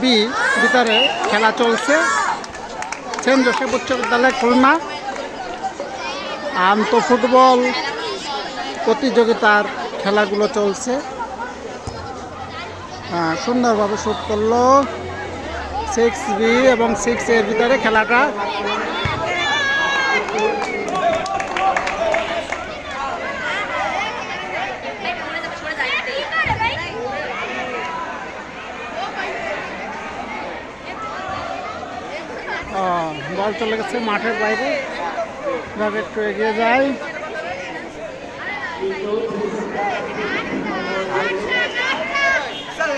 B ভিতরে খেলা চলছে। সেন্ট জোসেফ উচ্চ বিদ্যালয় খুলনা। আন্ত ফুটবল প্রতিযোগিতার খেলাগুলো চলছে। হ্যাঁ, সুন্দরভাবে শ্যুট করল। সিক্স বি এবং সিক্স এর ভিতরে খেলাটা বল চলে গেছে মাঠের বাইরে। একটু এগিয়ে যায় হ্যাঁ ল্যাপটপটা ছিল ভালো স্যার হ্যাঁ হ্যাঁ ওটা- ওটা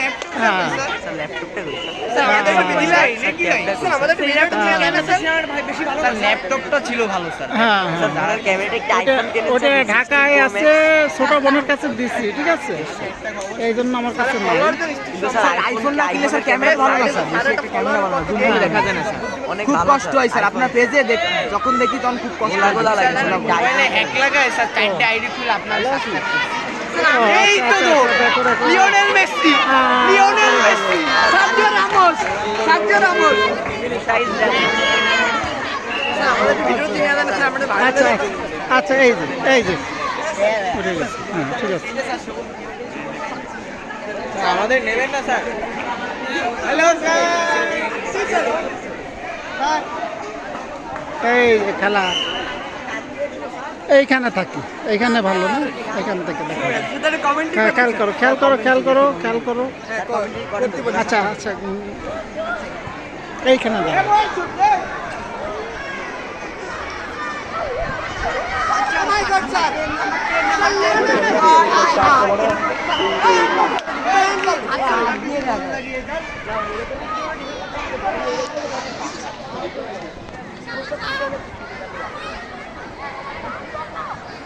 ঢাকায় আছে ছোট বোনের কাছে দিছি ঠিক আছে এই জন্য আমার কাছে আইফোন স্যার ক্যামেরা ভালো ক্যামেরা ভালো স্যার খুব কষ্ট হয় স্যার আপনার পেজে যখন দেখি তখন খুব কষ্ট লাগে এক স্যার চারটে আইডি খুলে আপনার এই তো আচ্ছা, আচ্ছা, দেখো, দেখো। লিওনেল মেসি হ্যাঁ। Lionel Messi. Sergio Ramos Sergio Ramos. Size আচ্ছা আচ্ছা এই যে এই যে। উঠে গেছে হ্যাঁ ঠিক আছে। আমাদের নেবেন না স্যার। Hello sir. এই যে খেলা। এইখানে থাকি এইখানে ভালো না এইখান থেকে হ্যাঁ খেয়াল করো খেয়াল করো খেয়াল করো খেয়াল করো আচ্ছা আচ্ছা এইখানে দেখো ব্রাজিলের রবার্তো কার্লোসের ঐতিহাসিক স্যার এগুলো কোনো শুট না স্যার খেলতে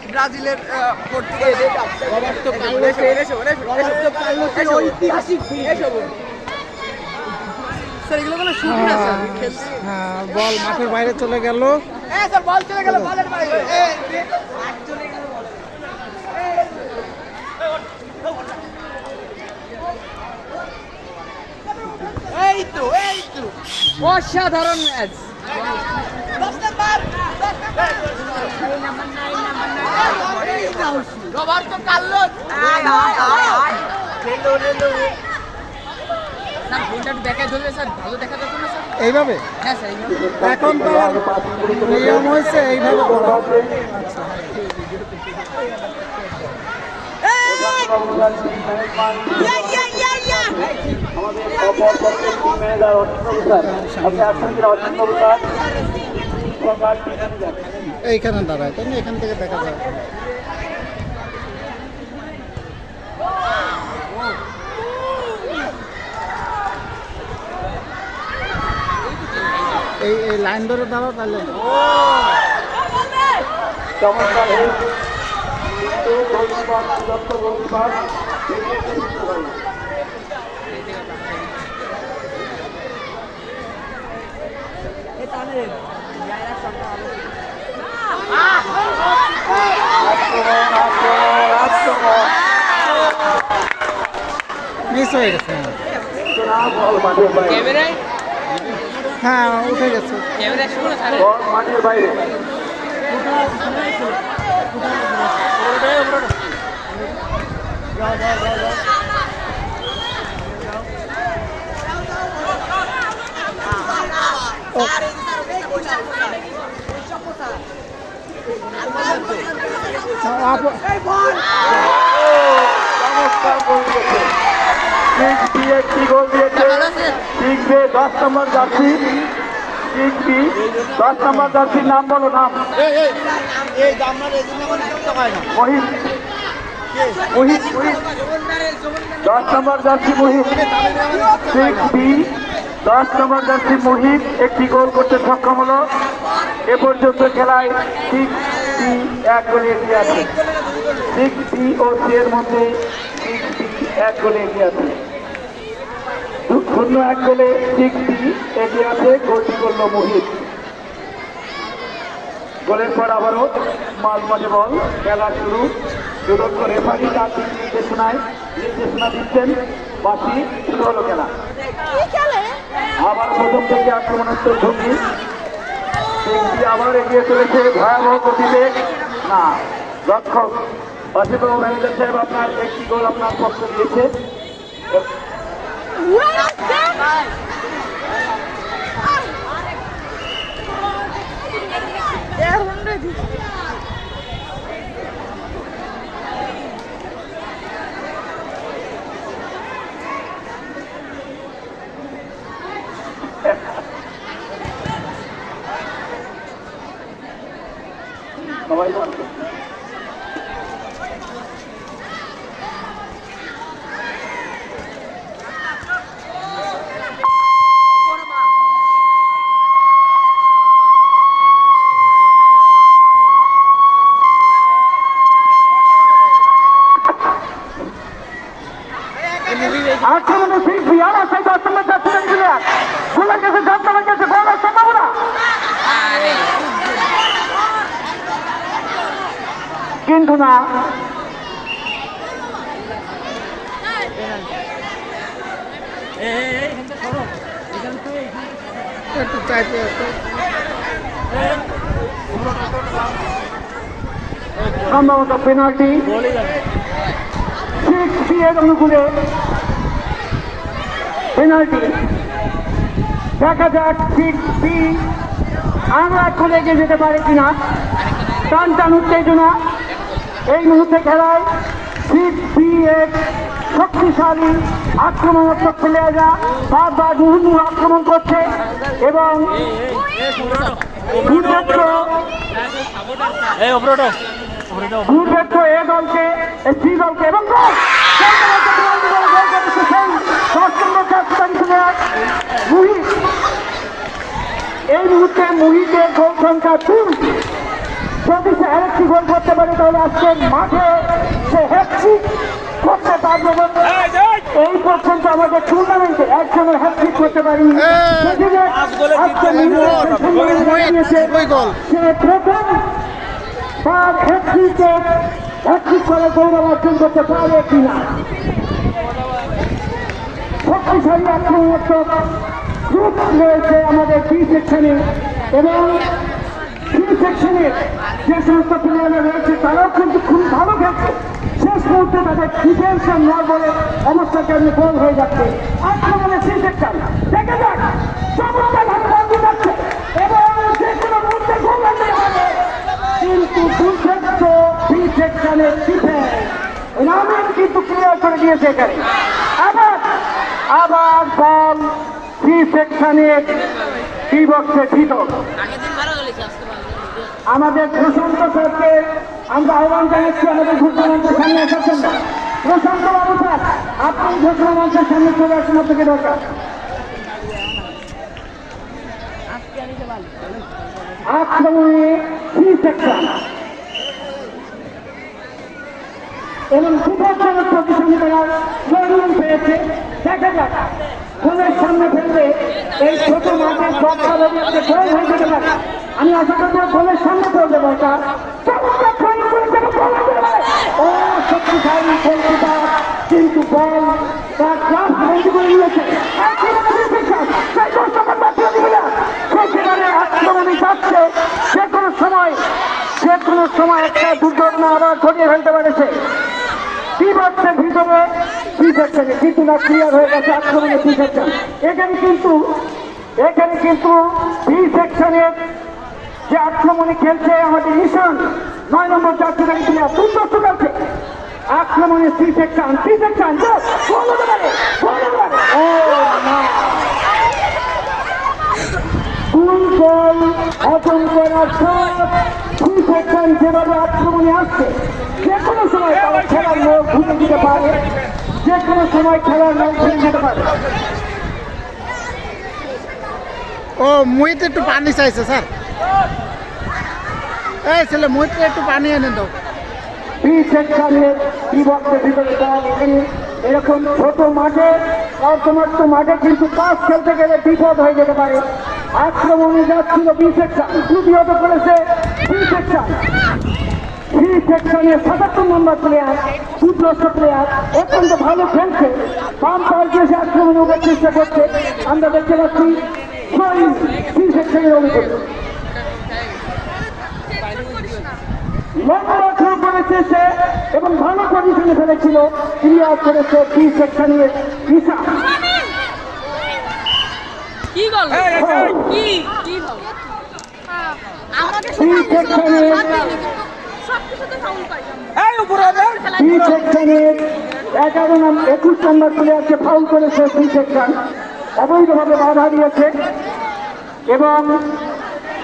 হ্যাঁ বল মাঠের বাইরে চলে গেল হ্যাঁ স্যার বল চলে গেল বলের বাইরে এই তো এই তো অসাধারণ ম্যাচ এখন তো নিয়ম এইভাবে এইখানে দাঁড়ায় তাই এখান থেকে দেখা যায়। এই এই লাইন ধরে দাঁড়াও তাহলে। মিস হয়ে গেছে। ক্যামেরায় হ্যাঁ উঠে গেছে। ক্যামেরায় শুনো না স্যার আপ- একটি গোল টিকবে দশ নম্বর জার্সি টিকবি দশ নম্বর জার্সির নাম বলো নাম। দশ number jersey Mohit six B দশ নম্বর জার্সি মহিত একটি গোল করতে সক্ষম হলো। এ পর্যন্ত খেলায় সিক্স বি এক গোলে এগিয়ে আছে। সিক্স বি ও সি এর মধ্যে সিক্স বি এক গোলে এগিয়ে আছে। শূন্য এক গোলে বি এগিয়ে আছে গোলটি করল মোহিত। গোলের পর আবারও মাঝ মাঝে বল, খেলা শুরু। দুরন্ত রেফারি তার নির্দেশনায়, নির্দেশনা দিচ্ছেন বাসি, শুরু হলো খেলা। আবার প্রথম থেকে আক্রমণাত্মক ঝুঁকি। টিমটি আবার এগিয়ে চলেছে ভয়াবহ গতিতে। না, রক্ষক অসীমবাবু ম্যানেজার সাহেব আপনার একটি গোল আপনার পক্ষ দিয়েছে। সবাই একটু চাইতে সম্ভবত পেনাল্টি সিক্স অনুকূলে। পেনাল্টি দেখা যাক সিক্স বি আমরা এখন এগিয়ে যেতে পারি কিনা। টান টান উত্তেজনা। এই মুহূর্তে খেলায় সিক্স বি এর শক্তিশালী আক্রমণাত্মক প্লেয়াররা বারবার মুহুর্মুহ আক্রমণ করছে এবং দুর্ভেদ্য এ দলকে এই সি দলকে এবং এই মুহূর্তে মুহিতের গোল সংখ্যা দুই যদি সে আরেকটি গোল করতে পারে তাহলে আজকে মাঠে সে হ্যাট্রিক করতে পারবে এই পর্যন্ত আমাদের টুর্নামেন্টে একজনের হ্যাট্রিক করতে পারি। আজকে নিয়েছে সে প্রথম তার হ্যাট্রিকে হ্যাট্রিক করে গৌরব অর্জন করতে পারে কিনা। শক্তিশালী আক্রমণাত্মক গ্রুপ রয়েছে আমাদের বি সেকশনে এবং সেকশনে যে সমস্ত প্লেয়াররা রয়েছে, তারাও কিন্তু খুব ভালো খেলছে। শেষ মুহূর্তে তাদের ডিফেন্স নয় বলে অবস্থার কারণে গোল হয়ে যাচ্ছে? আক্রমণে সি সেকশন দেখা যাক, চমৎকার ভাবে বল যাচ্ছে। এবং যে কোনো মুহূর্তে গোল হতে পারে কিন্তু দুর্ভেদ্য বি সেকশনের ডিফেন্স রামেন কিন্তু ক্লিয়ার করে দিয়েছে এখানে। আবার আবার বল সি সেকশনের সি বক্সের ভিতর আমাদের প্রশান্ত স্যারকে আমরা আহ্বান জানাচ্ছি, আমাদের ঘোষণা মঞ্চের সামনে এসেছেন প্রশান্ত বাবু স্যার, আপনি ঘোষণা মঞ্চের সামনে চলে আসুন আপনাকে দরকার? আক্রমণে সি সেকশন এবং বিপজ্জনক প্রতিসঙ্গে তারা স্লোগান পেয়েছে দেখা যাক। গোলের সামনে ফেললে এই ছোট মাঠের গোল হয়ে যেতে পারে আমি আশা করব গোলের সামনে ফেলতে দরকার কিন্তু বল তার ক্লাস বন্ধ করে যে কোনো সময় একটা দুর্ঘটনা আবার ঘটিয়ে ফেলতে পারেছে। বিপক্ষের ভিতরে? বিপক্ষে কিন্তু না ক্লিয়ার হয়ে গেছে আক্রমণে বি সেকশন এখানে কিন্তু এখানে কিন্তু বি সেকশনের যে আক্রমণে খেলছে আমাদের ঈশান, নয় নম্বর জাতীয় প্লেয়ার দুর্দর্শ খেলছে আক্রমণে সি সেকশন সি সেকশন দুই গোল করার দুই সেকশন যেভাবে আক্রমণে আসছে যে সময় তারা খেলার মোড় ঘুরে দিতে পারে যে কোনো সময় খেলার ঘুরে যেতে পারে। ও মুহিতে একটু পানি চাইছে স্যার। এই ছেলে মুহিতে একটু পানি এনে দাও। বি সেকশনের বিভক্তের ভিতরে এরকম ছোট মাঠে অর্থমাত্র মাঠে কিন্তু পাস খেলতে গেলে বিপদ হয়ে যেতে পারে। আক্রমণে যাচ্ছিল বি সেকশন। দ্বিতীয়ত করেছে বি সেকশন। থ্রি সেকশনের সাতাত্তর নম্বর প্লেয়ার দুর্দশ প্লেয়ার অত্যন্ত ভালো খেলছে। বাম পাশ দিয়ে সে আক্রমণ করার চেষ্টা করছে। আমরা দেখতে পাচ্ছি থ্রি সেকশনের অনুকূল লম্বা থ্রো করেছে সে এবং ভালো পজিশনে ফেলেছিল। ক্লিয়ার করেছে থ্রি সেকশনের ঈশা। কি গল কি? কি গল আমাকে এগারো একুশ নম্বর প্লেয়ারকে ফাউল করেছে থ্রি সেকশন অবৈধভাবে বাধা দিয়েছে এবং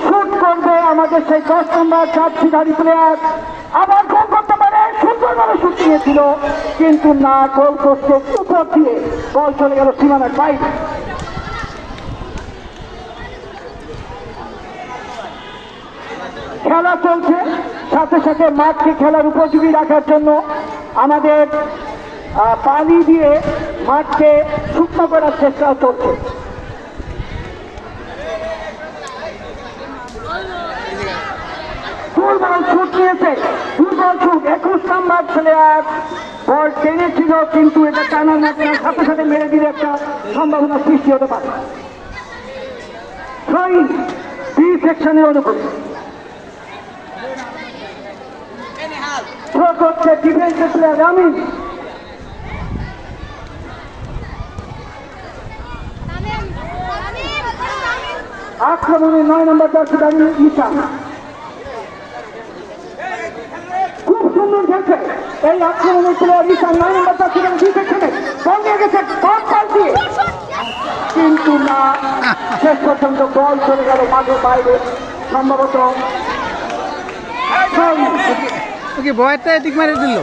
শুট করবে আমাদের সেই দশ নম্বর চারটিধারী প্লেয়ার আবার গোল করতে পারে, সুন্দরভাবে শুট নিয়েছিল, কিন্তু না, গোল করতে উপর দিয়ে বল চলে গেল সীমানার বাইরে। খেলা চলছে। সাথে সাথে মাঠকে খেলার উপযোগী রাখার জন্য আমাদের পানি দিয়ে মাঠকে শুকনো করার চেষ্টা চলছে। একুশ কিন্তু এটা মাধ্যমে সাথে সাথে একটা সম্ভাবনা সৃষ্টি হতে পারে। অনুভূতি থ্রো করছে ডিফেন্সের প্লেয়ার রামিন আক্রমণে নয় নম্বর দর্শক দাঁড়িয়ে ঈশা খুব সুন্দর খেলছে। এই আক্রমণের প্লেয়ার ঈশা নয় নম্বর দর্শক দাঁড়িয়ে দুই সেকশনে বল নিয়ে গেছে, বল কিন্তু না, শেষ পর্যন্ত বল চলে গেল মাঠের বাইরে, সম্ভবত। ওকে বয়টা এদিক মারি দিল?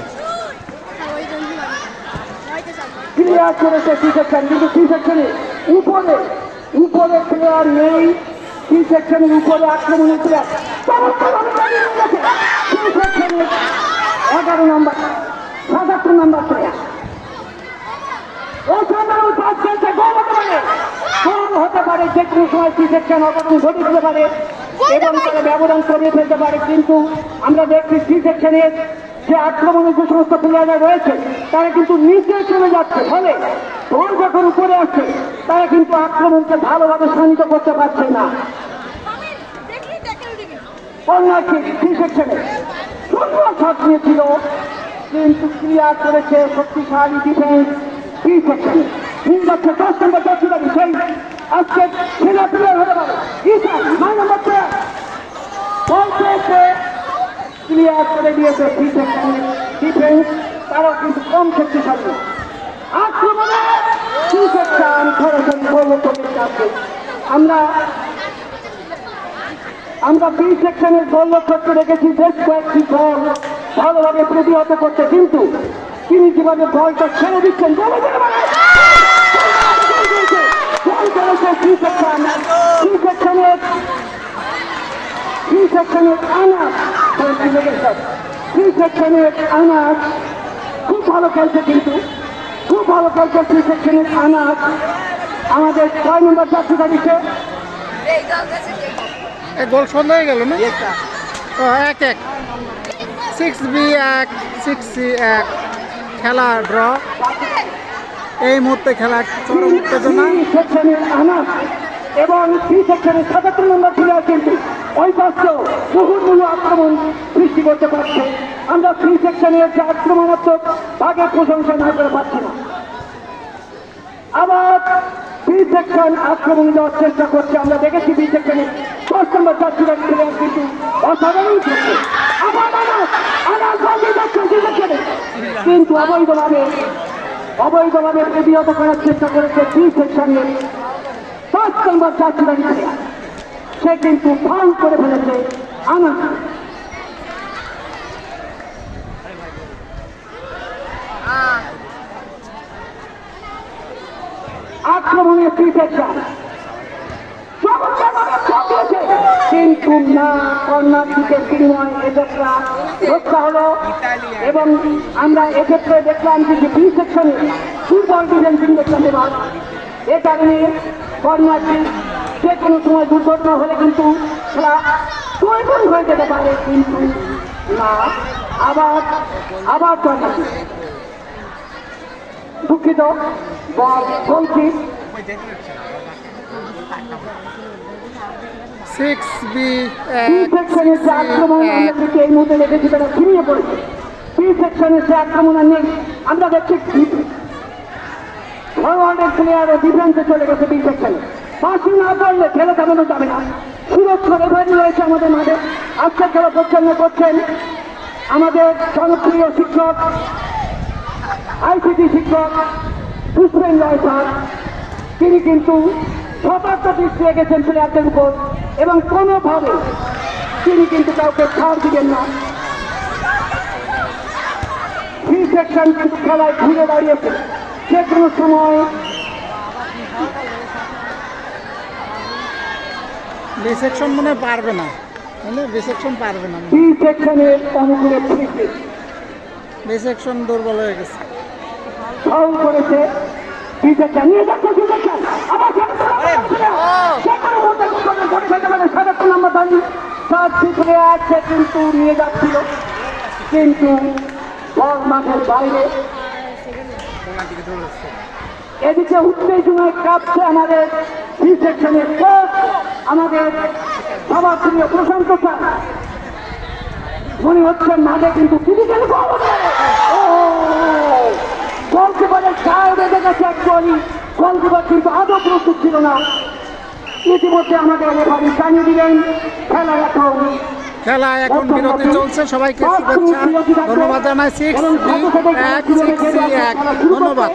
ক্লিয়ার করেছে সি সেকশন কিন্তু সি সেকশনে উপরে। উপরে প্লেয়ার নেই। সি সেকশনের উপরে আক্রমণের প্লেয়ার সি সেকশনের এগারো নম্বর সাতাত্তর নম্বর প্লেয়ার পাস খেলছে গোল হতে পারে হতে পারে যে কোনো সময় সি সেকশন অঘটন ঘটে দিতে পারে। এবং তারা ব্যবধান করিয়ে ফেলতে পারে কিন্তু আমরা দেখছি সি সেকশনের যে আক্রমণের যে সমস্ত প্লেয়াররা রয়েছে তারা কিন্তু নিচে চলে যাচ্ছে। ফলে বল যখন উপরে আসছে তারা কিন্তু আক্রমণকে ভালোভাবে শান্ত করতে পারছে না। কন্যাকে সি সেকশনে সুন্দর শট নিয়েছিল কিন্তু ক্লিয়ার করেছে শক্তিশালী ডিফেন্স সি সেকশনে তিন যাচ্ছে দশ নম্বর দশ সেই আজকে সেরা প্লেয়ার হতে পারে। ঈশা নয় নম্বর প্লেয়ার বল পেয়েছে। ক্লিয়ার করে দিয়েছে ডিফেন্স তারাও কিন্তু কম শক্তিশালী আক্রমণে বল আমরা রেখেছি বল ভালোভাবে প্রতিহত করছে কিন্তু তিনি যেভাবে বলটা ছেড়ে দিচ্ছেন গোলে গোলে মারে! গোল করেছে সি সেকশন সি সেকশনের সি সেকশনের আনাস সি সেকশনের আনাস খুব ভালো খেলছে কিন্তু খুব ভালো খেলছে সেকশনের আনাস আমাদের ছয় নম্বর যাত্রী এক গোল সন্ধ্যা হয়ে গেল না এক এক। সিক্স বি এক সিক্স সি এক। খেলা ড্র এই মুহূর্তে খেলা চরম উত্তেজনা। এবং সি সেকশনের সাতাত্তর নম্বর প্লেয়ার কিন্তু ওই পাশে মুহুর্মূল আক্রমণ সৃষ্টি করতে পারছে। আমরা সি সেকশনের যে আক্রমণাত্মক ভাগের প্রশংসা না করে পারছি না। আবার বি সেকশন আক্রমণ দেওয়ার চেষ্টা করছে। আমরা দেখেছি বি সেকশনে দশ নম্বর চারটির প্লেয়ার কিন্তু অসাধারণ খেলছে। আবার সেকশনে কিন্তু অবৈধভাবে অবৈধভাবে প্রতিহত করার চেষ্টা করেছে বি সেকশনে পাঁচ নম্বর প্লেয়ার সে কিন্তু ফাউল করে ফেলেছে আমার আক্রমণের ক্রিকেট কিন্তু না কর্নার দিকের বিনিময় এক্ষেত্রে রক্ষা হলো এবং আমরা এক্ষেত্রে দেখলাম যে বি সেকশনে ডিফেন্সিং দেখলাম এবার এ কারণে কর্নারটি যে কোনো সময় দুর্ঘটনা হলে কিন্তু খেলা হয়ে যেতে পারে, কিন্তু না। আবার আবার দুঃখিত, বল গোলকিপ সিক্স বি সেকশনের যে এই মুহূর্তে দেখেছি তারা ছিনিয়ে পড়েছে বি সেকশনের যে আক্রমণ আর নেই আমরা দেখছি ফরওয়ার্ডের চলে গেছে বি সেকশনে পাশে না করলে খেলে থামানো যাবে না রয়েছে আমাদের মাঠে আজকের খেলা করছেন আমাদের জনপ্রিয় শিক্ষক আইসিটি শিক্ষক পুষ্পেন রায় তিনি কিন্তু সতর্ক দৃষ্টি রেখেছেন প্লেয়ারদের উপর এবং কোনোভাবে তিনি কিন্তু কাউকে ছাড় দিবেন না। সি সেকশন কিন্তু খেলায় ঘুরে দাঁড়িয়েছে। যে কোনো সময় বি সেকশন মনে পারবে না। বি সেকশন পারবে না। ফ্রি বি সেকশন দুর্বল হয়ে গেছে। ফাউল করেছে। কিন্তু নিয়ে যাচ্ছিল। কিন্তু বল মাঠের বাইরে। এদিকে উত্তেজনায় কাঁপছে আমাদের সি সেকশনের কোচ আমাদের সবার প্রিয় প্রশান্ত স্যার। মনে হচ্ছে মাঠে কিন্তু হবে। ও! গোলকিপারের বেঁধে গেছে একবারই গোলকিপার কিন্তু আদৌ প্রস্তুত ছিল না। ইতিমধ্যে আমাদের রেফারি জানিয়ে দিলেন খেলা এখন খেলা এখন বিরতি চলছে। সবাইকে শুভেচ্ছা ধন্যবাদ জানাই। সিক্স এক সিক্স এক। ধন্যবাদ।